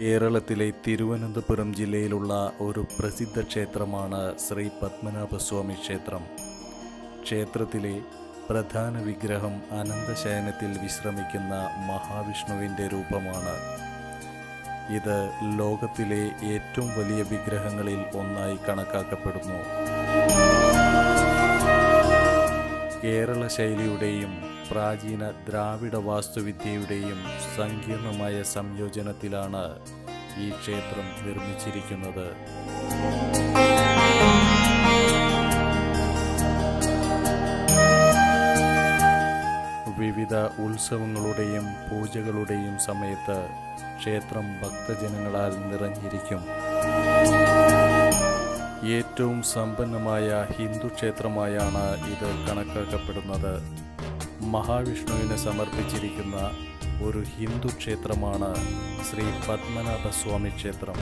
കേരളത്തിലെ തിരുവനന്തപുരം ജില്ലയിലുള്ള ഒരു പ്രസിദ്ധ ക്ഷേത്രമാണ് ശ്രീ പത്മനാഭസ്വാമി ക്ഷേത്രം. ക്ഷേത്രത്തിലെ പ്രധാന വിഗ്രഹം അനന്തശയനത്തിൽ വിശ്രമിക്കുന്ന മഹാവിഷ്ണുവിന്റെ രൂപമാണ്. ഇത് ലോകത്തിലെ ഏറ്റവും വലിയ വിഗ്രഹങ്ങളിൽ ഒന്നായി കണക്കാക്കപ്പെടുന്നു. കേരള ശൈലിയുടെയും പ്രാചീന ദ്രാവിഡ വാസ്തുവിദ്യയുടെയും സങ്കീർണമായ സംയോജനത്തിലാണ് ഈ ക്ഷേത്രം നിർമ്മിച്ചിരിക്കുന്നത്. വിവിധ ഉത്സവങ്ങളുടെയും പൂജകളുടെയും സമയത്ത് ക്ഷേത്രം ഭക്തജനങ്ങളാൽ നിറഞ്ഞിരിക്കും. ഏറ്റവും സമ്പന്നമായ ഹിന്ദു ക്ഷേത്രമായാണ് ഇത് കണക്കാക്കപ്പെടുന്നത്. മഹാവിഷ്ണുവിന് സമർപ്പിച്ചിരിക്കുന്ന ഒരു ഹിന്ദു ക്ഷേത്രമാണ് ശ്രീ പത്മനാഭസ്വാമി ക്ഷേത്രം.